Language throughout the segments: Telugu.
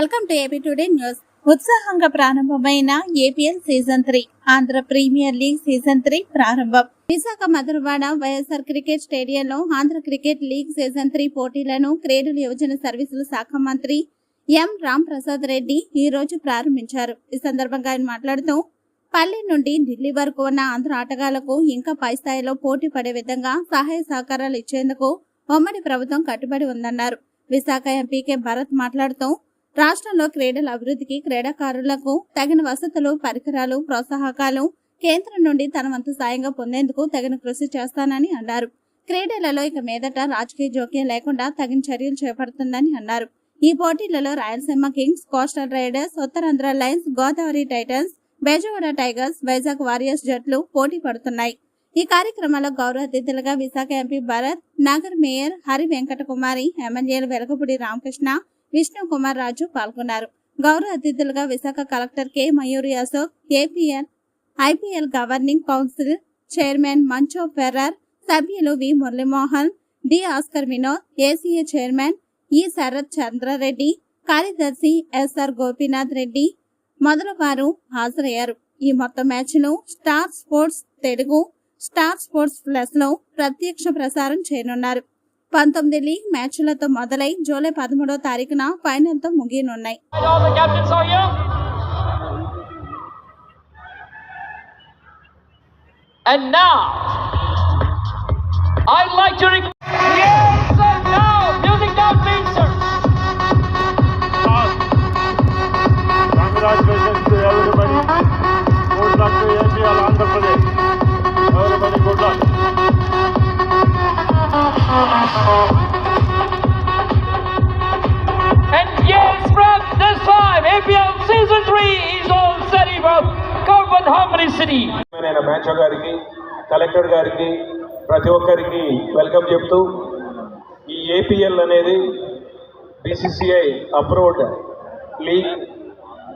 Welcome to AP today news. ఉత్సాహంగా ప్రారంభమైన APL season three Andhra premier league season three ప్రారంభం. విశాఖ మధురవాడ వైఎస్ఆర్ క్రికెట్ స్టేడియంలో Andhra cricket league season three పోటీలను క్రీడల యువజన సర్వీసుల శాఖ మంత్రి ఎం రామ్ ప్రసాద్ రెడ్డి ఈ రోజు ప్రారంభించారు. ఈ సందర్భంగా ఆయన మాట్లాడుతూ పల్లె నుండి ఢిల్లీ వరకు ఉన్న ఆంధ్ర ఆటగాళ్ళకు ఇంకా పై స్థాయిలో పోటీ పడే విధంగా సహాయ సహకారాలు ఇచ్చేందుకు ఉమ్మడి ప్రభుత్వం కట్టుబడి ఉందన్నారు. విశాఖ ఎంపీకే భరత్ మాట్లాడుతూ రాష్ట్రంలో క్రీడల అభివృద్ధికి క్రీడాకారులకు తగిన వసతులు పరికరాలు ప్రోత్సాహకాలు కేంద్రం నుండి తన వంతు సాయంగా పొందేందుకు తగిన కృషి చేస్తానని అన్నారు. క్రీడలలో ఇక మీదట రాజకీయ జోక్యం లేకుండా తగిన చర్యలు చేపడుతుందని అన్నారు. ఈ పోటీలలో Rayalaseema kings coastal riders Uttarandhra lions Godavari titans Bezawada tigers Vizag warriors జట్లు పోటీ పడుతున్నాయి. ఈ కార్యక్రమంలో గౌరవ అతిథులుగా విశాఖ ఎంపీ భరత్ నగర్ మేయర్ హరి వెంకట కుమారి ఎమ్మెల్యేలు వెలగపూడి రామకృష్ణ విష్ణు కుమార్ రాజు పాల్గొన్నారు. గౌరవ అతిథులుగా Visakha collector K. Mayuri Ashok APL IPL governing council chairman Mancho Ferrer సభ్యులు V Muralimohan D Oscar Vinod ACA chairman E Sarath Chandrareddy కార్యదర్శి ఎస్ఆర్ గోపీనాథ్ రెడ్డి మొదలవారు హాజరయ్యారు. ఈ మొత్తం మ్యాచ్ను star sports Telugu star sports ప్లస్లో ప్రత్యక్ష ప్రసారం చేయనున్నారు. పంతొమ్మిది లీగ్ మ్యాచ్లతో మొదలై జూలై పదమూడో తారీఖున ఫైనల్తో ముగియనున్నాయి And now, I'd like to. Harmony నేను గారికి కలెక్టర్ గారికి ప్రతి ఒక్కరికి వెల్కమ్ చెప్తూ ఈ ఏపీఎల్ అనేది BCCI approved league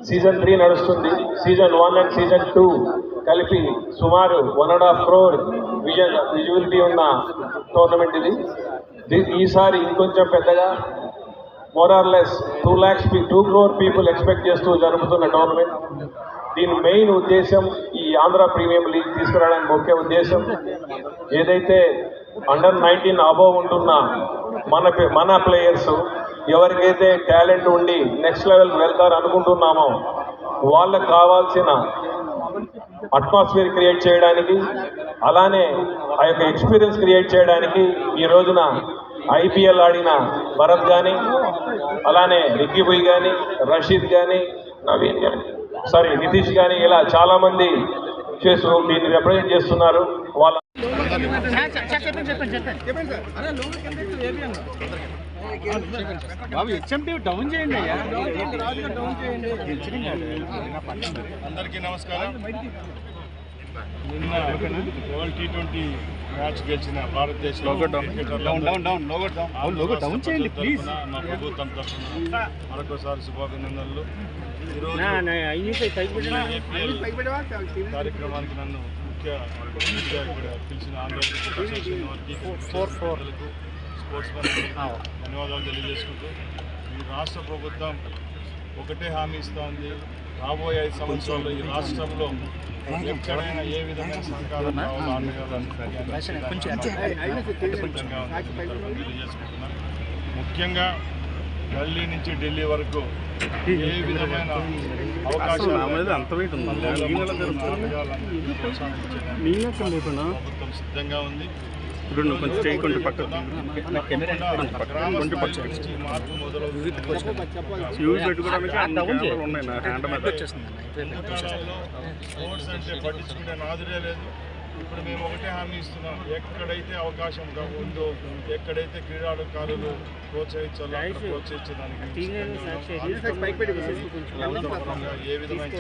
season three నడుస్తుంది. Season one and season two కలిపి సుమారు one and half crore vision visibility ఉన్న టోర్నమెంట్ ఇది. ఈసారి ఇంకొంచెం పెద్దగా more or less two lakhs two crore people expect చేస్తూ జరుపుతున్న టోర్నమెంట్ దీని మెయిన్ ఉద్దేశం ఈ ఆంధ్ర ప్రీమియం లీగ్ తీసుకురావడానికి ముఖ్య ఉద్దేశం ఏదైతే అండర్ నైన్టీన్ అబోవ్ ఉంటున్న మన మన ప్లేయర్స్ ఎవరికైతే టాలెంట్ ఉండి నెక్స్ట్ లెవెల్కి వెళ్తారు అనుకుంటున్నామో కావాల్సిన అట్మాస్ఫియర్ క్రియేట్ చేయడానికి అలానే ఆ యొక్క ఎక్స్పీరియన్స్ క్రియేట్ చేయడానికి ఈ రోజున ఐపీఎల్ ఆడిన భరత్ కానీ అలానే రిక్కిబుయ్ కానీ రషీద్ కానీ నవీన్ కానీ సారీ నితీష్ కానీ ఇలా చాలా మంది చేస్తూ దీన్ని రిప్రజెంట్ చేస్తున్నారు. వాళ్ళ బాబు హెచ్ఎంపీ డౌన్ చేయండి అయ్యా. అందరికీ నమస్కారం. నిన్న వరల్డ్ టీ ట్వంటీ మ్యాచ్ గెలిచిన భారతదేశం down down down logo down అవును లోగో డౌన్ చేయండి ప్లీజ్ మా ప్రభుత్వం తరఫున మరొకసారి శుభాభినందనలు. కార్యక్రమానికి నన్ను ముఖ్య పిలిచిన ఆంధ్రప్రదేశ్ ప్రజలకు, స్పోర్ట్స్ ధన్యవాదాలు తెలియజేసుకుంటూ ఈ రాష్ట్ర ప్రభుత్వం ఒకటే హామీ ఇస్తోంది. రాబోయే ఐదు సంవత్సరాల్లో ఈ రాష్ట్రంలో ఎక్కడైనా ఏ విధమైన సహకారం కావాలో తెలియజేసుకుంటున్నాను. ముఖ్యంగా ఢిల్లీ నుంచి ఢిల్లీ వరకు ఏ విధమైన ప్రభుత్వం సిద్ధంగా ఉంది. ఇప్పుడు కొంచెం యూజ్ పెట్టుకోవడానికి ఉన్నాయి నా హ్యాండ్ మీద. పట్టించుకునే నాదుడే లేదు. ఇప్పుడు మేము ఒకటే హామీ ఇస్తున్నాం. ఎక్కడైతే అవకాశం ఉందో ఎక్కడైతే క్రీడాకారులు ప్రోత్సహించాలో అక్కడ ప్రోత్సహించడానికి ఏ విధమైన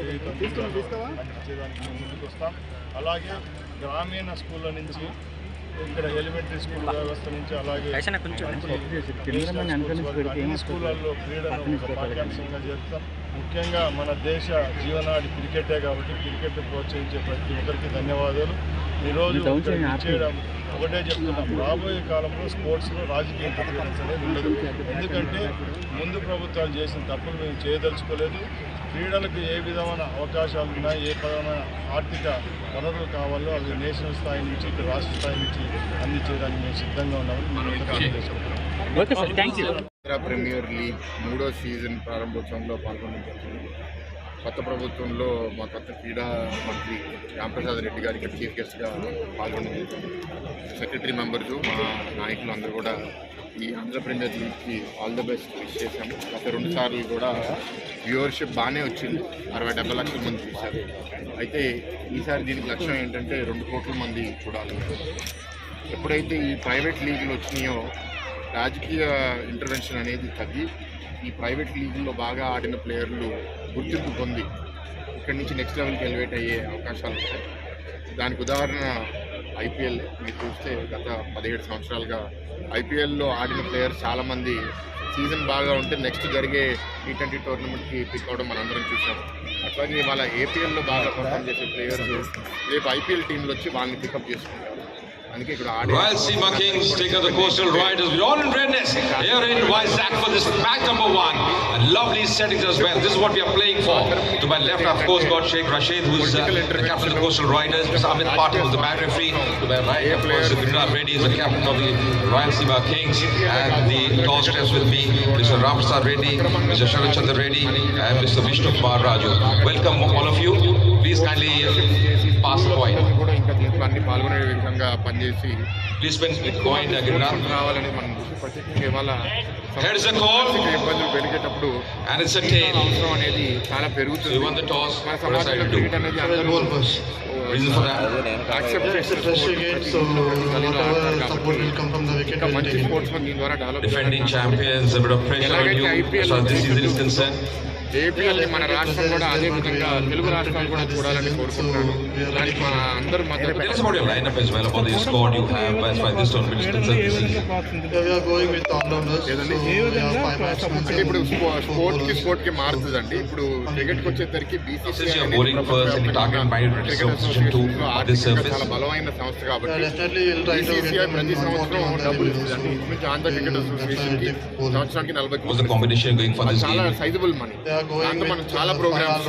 మేము ముందుకు వస్తాం. అలాగే గ్రామీణ స్కూళ్ళ నుంచి ఇక్కడ ఎలిమెంటరీ స్కూల్ వ్యవస్థ నుంచి అలాగే అన్ని స్కూళ్ళల్లో క్రీడను ఒక పాఠ్యాంశంగా చేస్తాం ముఖ్యంగా మన దేశ జీవనాడి క్రికెటే కాబట్టి క్రికెట్ ప్రోత్సహించే ప్రతి ఒక్కరికి ధన్యవాదాలు. ఈరోజు చేయడం ఒకటే చెప్తున్నాం. రాబోయే కాలంలో స్పోర్ట్స్లో రాజకీయ ఇంటర్ఫిరెన్స్ అనేది ఉండదు. ఎందుకంటే ముందు ప్రభుత్వాలు చేసిన తప్పులు మేము చేయదలుచుకోలేదు. క్రీడలకు ఏ విధమైన అవకాశాలు ఉన్నాయి ఏ విధమైన ఆర్థిక వనరులు కావాలో అవి నేషనల్ స్థాయి నుంచి ఇటు రాష్ట్ర స్థాయి నుంచి అందించేదానికి మేము సిద్ధంగా ఉన్నామని మేము ప్రీమియర్ లీగ్ మూడో సీజన్ ప్రారంభోత్సవంలో పాల్గొనడం జరిగింది. కొత్త ప్రభుత్వంలో మా కొత్త క్రీడా మంత్రి రామప్రసాద్ రెడ్డి గారు ఇక్కడ చీఫ్ గెస్ట్గా పాల్గొనడం సెక్రటరీ మెంబర్స్ మా నాయకులు అందరూ కూడా ఈ ఆంధ్ర లీగ్కి ఆల్ ద బెస్ట్ విష్ చేశాము. గత రెండు సార్లు కూడా వ్యూవర్షిప్ బాగానే వచ్చింది. అరవై డెబ్బై లక్షల మంది చూశారు. అయితే ఈసారి దీనికి లక్ష్యం ఏంటంటే రెండు కోట్ల మంది చూడాలి. ఎప్పుడైతే ఈ ప్రైవేట్ లీగ్లు వచ్చినాయో రాజకీయ ఇంటర్వెన్షన్ అనేది తగ్గి ఈ ప్రైవేట్ లీగుల్లో బాగా ఆడిన ప్లేయర్లు గుర్తింపు పొంది ఇక్కడి నుంచి నెక్స్ట్ లెవెల్కి ఎలివేట్ అయ్యే అవకాశాలు ఉంటాయి దానికి ఉదాహరణ ఐపీఎల్. మీరు చూస్తే గత పదిహేడు సంవత్సరాలుగా ఐపీఎల్లో ఆడిన ప్లేయర్స్ చాలామంది సీజన్ బాగా ఉంటే నెక్స్ట్ జరిగే టీ ట్వంటీ టోర్నమెంట్కి పిక్ అవడం మనందరం చూసాం అట్లాగే వాళ్ళ ఏపీఎల్లో బాగా పర్ఫామ్ చేసే ప్లేయర్స్ రేపు ఐపీఎల్ టీంలు వచ్చి వాళ్ళని పికప్ చేసుకుంటారు. Rayalaseema Kings take the Coastal Riders with all in redness here in Vizag for this match number one. And lovely settings as well. This is what we are playing for. To my left, of course, got Sheikh Rashid, who's uh, the captain of the Coastal Riders. Mr. Amit Patil, who's the match referee. To my right, of course, Vinod Reddy is the captain of the Rayalaseema Kings. And the toss test with me, Mr. Ramprasad Reddy, Mr. Chandra Reddy, and Mr. Vishnu Kumar Raju. Welcome, all of you. Please kindly uh, pass the coin. ప్రభుత్వం అన్ని పాల్గొనే విధంగా పనిచేసి రావాలని మనం ఇబ్బందులు పెరిగేటప్పుడు అవసరం అనేది చాలా పెరుగుతుంది. ఐపీఎల్ ఏపీ మన రాష్ట్రం కూడా అదే విధంగా తెలుగు రాష్ట్రాలు కూడా చూడాలని కోరుకుంటున్నాను. అందరూ అండి ఇప్పుడు క్రికెట్ వచ్చేసరికి బలమైన సంస్థ కాబట్టి సంవత్సరానికి నలభై చాలా సైజబుల్ మనీ With, మనం చాలా uh, ప్రోగ్రామ్స్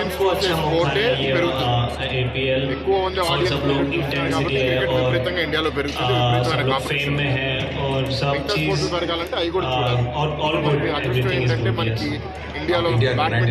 ఆడియన్స్ सबको अच्छा मौका స్పోర్టే है ये పెరుగుతుంది एपीएल ఎక్కువ మంది और ఆడియన్స్ सब लोग కాబట్టి इंटेंसिटी है క్రికెట్ और విపరీతంగా ఇండియాలో आ, పెరుగుతుంది सब విపరీతమైన लोग फेम కాంపిటీషన్ में है और सब మిగతా चीज స్పోర్ట్స్ పెరగాలంటే అవి కూడా आ, చూడాలి और ऑल गुड అదృష్టం एवरीथिंग इज ఏంటంటే गुड మనకి यस ఇండియాలో India బ్యాడ్మింటన్